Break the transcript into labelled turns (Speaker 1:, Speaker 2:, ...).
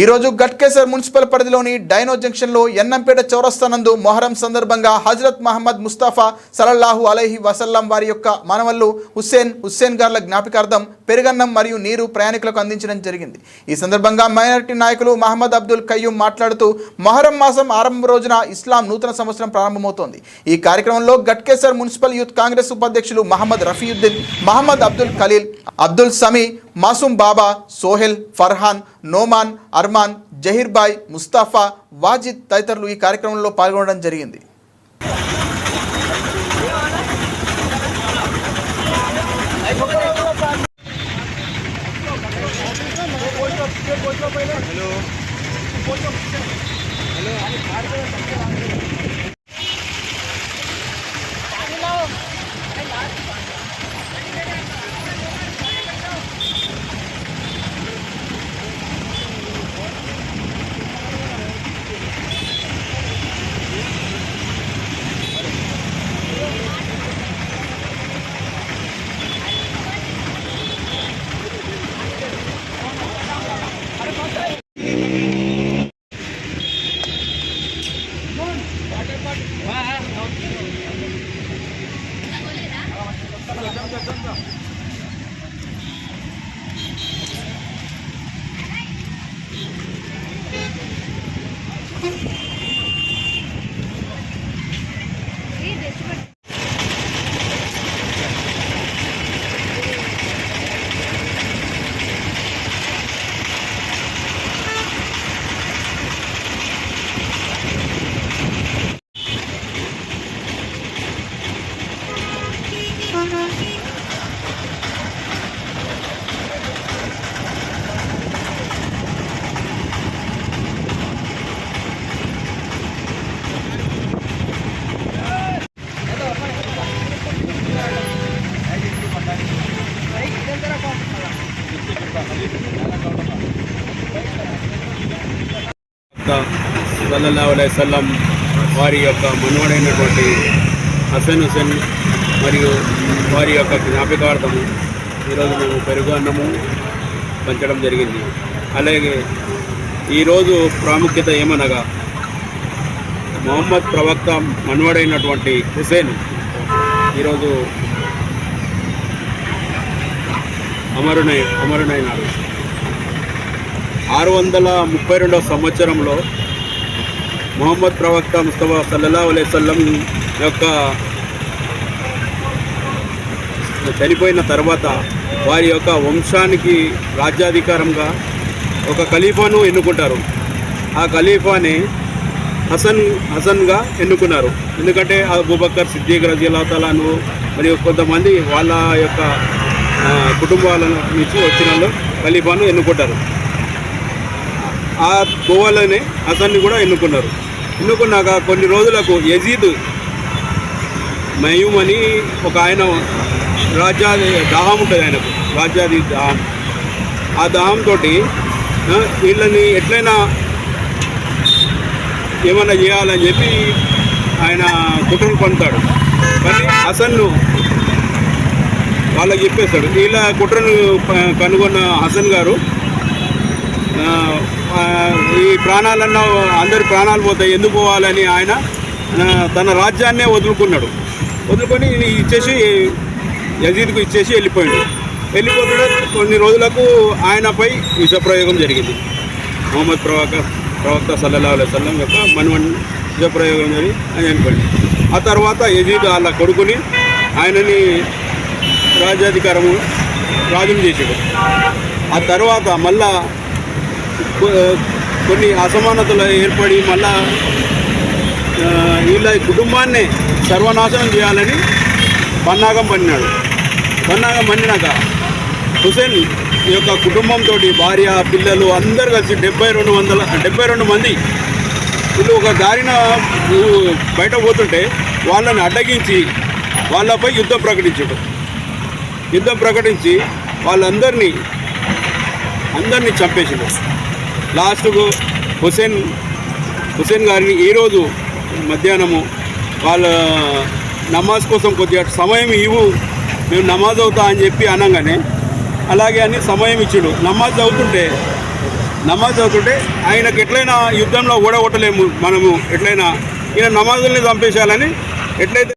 Speaker 1: ఈరోజు రోజు గట్కేసర్ మున్సిపల్ పరిధిలోని డైనో జంక్షన్లో ఎన్నంపేట చౌరస్తా నందు మొహరం సందర్భంగా హజరత్ మహమ్మద్ ముస్తాఫా సలల్లాహు అలైహి వసల్లం వారి యొక్క మనవళ్ళు హుస్సేన్ హుస్సేన్ గార్ల జ్ఞాపికార్థం పెరుగన్నం మరియు నీరు ప్రయాణికులకు అందించడం జరిగింది. ఈ సందర్భంగా మైనారిటీ నాయకులు మహమ్మద్ అబ్దుల్ కయ్యూమ్ మాట్లాడుతూ మొహరం మాసం ఆరంభ రోజున ఇస్లాం నూతన సంవత్సరం ప్రారంభమవుతోంది. ఈ కార్యక్రమంలో గట్కేసర్ మున్సిపల్ యూత్ కాంగ్రెస్ ఉపాధ్యక్షులు మహమ్మద్ రఫీయుద్దీన్ మహమ్మద్ అబ్దుల్ ఖలీల్ అబ్దుల్ సమీ మాసూమ్ బాబా సోహెల్ ఫర్హాన్ నోమాన్ అర్మాన్ జహీర్బాయ్ ముస్తాఫా వాజిద్ తదితరులు ఈ కార్యక్రమంలో పాల్గొనడం జరిగింది.
Speaker 2: Thank you. సల్లల్లా సల్లం వారి యొక్క మనవడైనటువంటి హసన్ హుసేన్ మరియు వారి యొక్క జ్ఞాపకార్థము ఈరోజు మేము పెరుగు అన్నము పంచడం జరిగింది. అలాగే ఈరోజు ప్రాముఖ్యత ఏమనగా మొహమ్మద్ ప్రవక్త మనవడైనటువంటి హుసేన్ ఈరోజు అమరునై అమరునైనాడు ఆరు వందల ముప్పై రెండవ సంవత్సరంలో మొహమ్మద్ ప్రవక్త ముస్తఫా సల్లల్లా అలైవల్లం యొక్క చనిపోయిన తర్వాత వారి యొక్క వంశానికి రాజ్యాధికారంగా ఒక ఖలీఫాను ఎన్నుకుంటారు. ఆ ఖలీఫాని హసన్ హసన్గా ఎన్నుకున్నారు. ఎందుకంటే అబూబక్కర్ సిద్దిక్ రజీల్లా తలాను మరియు కొంతమంది వాళ్ళ యొక్క కుటుంబాల నుంచి వచ్చిన వాళ్ళు ఖలీఫాను ఎన్నుకుంటారు. ఆ గోవాలోనే అతన్ని కూడా ఎన్నుకున్నారు. ఎన్నుకున్నాక కొన్ని రోజులకు యజీద్ మయూమ్ అని ఒక ఆయన రాజ్యాది దాహం ఉంటుంది ఆయనకు రాజ్యాది దాహం. ఆ దాహంతో వీళ్ళని ఎట్లయినా ఏమైనా చేయాలని చెప్పి ఆయన కుట్రలు పొందుతాడు. కానీ హసన్ను వాళ్ళకి చెప్పేస్తాడు. వీళ్ళ కుట్రను కనుగొన్న హసన్ గారు ఈ ప్రాణాలన్నా అందరి ప్రాణాలు పోతాయి. ఎందుకు పోవాలని ఆయన తన రాజ్యాన్నే వదులుకున్నాడు. వదులుకొని ఇచ్చేసి యజీద్కు ఇచ్చేసి వెళ్ళిపోయాడు. వెళ్ళిపోతాడు కొన్ని రోజులకు ఆయనపై విషప్రయోగం జరిగింది. మొహమ్మద్ ప్రవక్త ప్రవక్త సల్లల్లా అలైవల్లం యొక్క మనువన్ విషప్రయోగం జరిగి అని చనిపోయింది ఆ తర్వాత యజీద్ వాళ్ళ కొడుకుని ఆయనని రాజ్యాధికారము రాజుని చేసాడు. ఆ తర్వాత మళ్ళా కొన్ని అసమానతలు ఏర్పడి మళ్ళా వీళ్ళ కుటుంబాన్నే సర్వనాశనం చేయాలని పన్నాగం పన్నాడు పన్నాగం పన్నినాక హుసేన్ ఈ యొక్క కుటుంబంతో భార్య పిల్లలు అందరు కలిసి డెబ్బై రెండు వందల డెబ్బై రెండు మంది వీళ్ళు ఒక దారిన బయట పోతుంటే వాళ్ళని అడ్డగించి వాళ్ళపై యుద్ధం ప్రకటించాడు. యుద్ధం ప్రకటించి వాళ్ళందరినీ అందరినీ చంపేసిడు. లాస్ట్కు హుసేన్ హుసేన్ గారిని ఈరోజు మధ్యాహ్నము వాళ్ళ నమాజ్ కోసం కొద్దిగా సమయం ఇవ్వు మేము నమాజ్ అవుతా అని చెప్పి అనగానే అలాగే అని సమయం ఇచ్చాడు. నమాజ్ అవుతుంటే నమాజ్ చదువుతుంటే ఆయనకు ఎట్లయినా యుద్ధంలో ఓడగొట్టలేము మనము ఎట్లయినా ఈయన నమాజుల్ని చంపేసేయాలని ఎట్లయితే